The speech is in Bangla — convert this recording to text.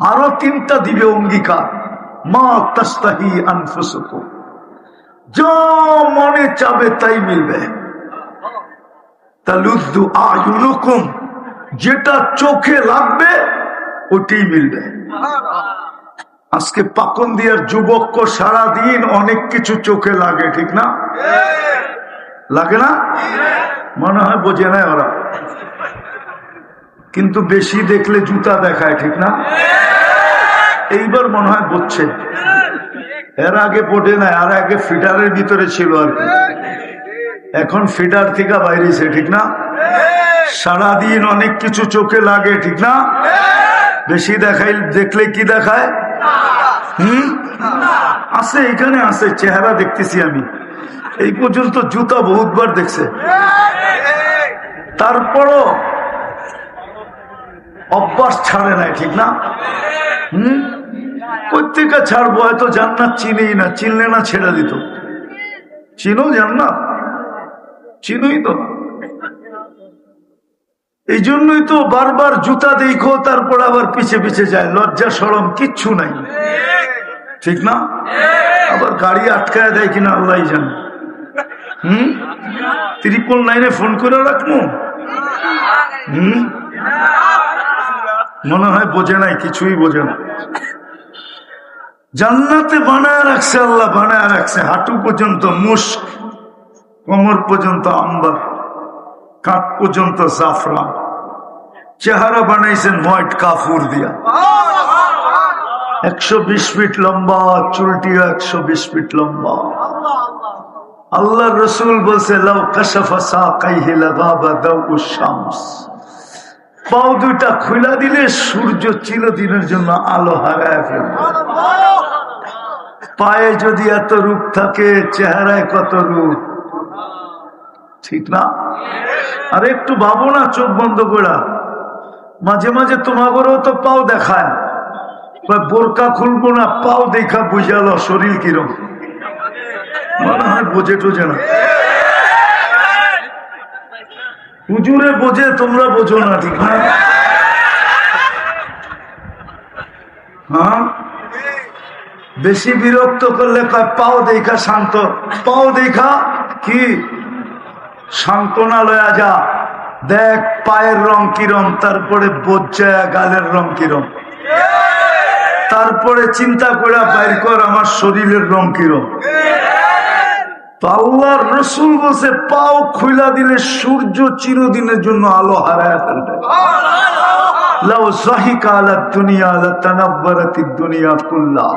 আরও তিনটা দিবে অঙ্গীকার। মা তাস্তাহি যা মনে চাবে তাই মিলবে। তালুদ্দু আয়ুনুকুম। যেটা চোখে লাগবে ওটাই মিলবে। আজকে পাকন দিয়ার যুবক সারাদিন অনেক কিছু চোখে লাগে ঠিক না? লাগে না? মনে হয় বোঝে না ওরা। কিন্তু বেশি দেখলে জুতা দেখায়, ঠিক না? এইবার মনে হয় বুঝছে। এর আগে পটে নাই, আর আগে ফিটারের ভিতরে ছিল আর কি। এখন ফিটার থেকে বাইরেছে, ঠিক না? সারাদিন অনেক কিছু চোখে লাগে, ঠিক না? বেশি দেখাই, দেখলে কি দেখায়? হুম? আছে, এখানে আছে, চেহারা দেখতেছি আমি। এই পর্যন্ত জুতা বহুতবার দেখছে। তারপরও অভ্যাস ছাড়ে নাই, ঠিক না? হুম? প্রত্যেকে ছাড়বো হয়তো জান্নাত চিনেই না, চিনলে না ছেড়ে দিত। চিনো জান্নাত? চিনোই তো। এই জন্যই তো বারবার জুতা দেখো, তারপর আবার পিছে পিছে যায়, লজ্জা, সরম, কিচ্ছু নাই। ঠিক না? আবার গাড়ি আটকায় দেয় কিনা আল্লাহ জানে। হুম? ত্রিপল নাইনে ফোন করে রাখব। হুম? মনে হয় বোঝে নাই, কিছুই বোঝে না। জান্নাতে বানায় রাখছে আল্লাহ, বানায় রাখছে। হাঁটু পর্যন্ত মুস্ক কোমর পর্যন্ত আম্বার কাঠ পর্যন্ত জাফরান চেহারা বানাইছেন হোয়াইট কাফুর দিয়া। একশো বিশ ফিট লম্বা, চুলটিও একশো বিশ ফিট লম্বা। আল্লাহ রসুল বলছে, লাউ কাশাফা সাকাইহি লাগাবা দাউ শামস। পাও দুইটা খুলা দিলে সূর্য চিরদিনের জন্য আলো হারায় ফেলবে। পায়ে যদি এত রূপ থাকে, চেহারায় কত রূপ? ঠিক না? আর একটু ভাবো না, চোখ বন্ধ করা মাঝে মাঝে তোমাগরও তো পাও দেখায়। বোরকা খুলবো না, পাও দেখা বুঝালো শরীর কিরম। মনে হয় বোঝে টোঝে না। হুজুরে বোঝে, তোমরা বোঝো না, ঠিক না? হ্যাঁ? বেশি বিরক্ত করলে কয়, পাও দেখা শান্ত। পাও দেখা কি? সান্ত্বনা লয়া যা। দেখ পায়ের রং কিরম, তারপরে বোঝায় গালের রং কিরম। তারপরে চিন্তা করে বাইর কর, আমার শরীরের রং কিরম। তো আল্লাহর রসুল বসে পাও খুলা দিলে সূর্য চিরদিনের জন্য আলো হারায় ফেলবে। লাউ সাহিকা আলা দুনিয়া আলা তানাব্বারাতি দুনিয়া কুল্লা।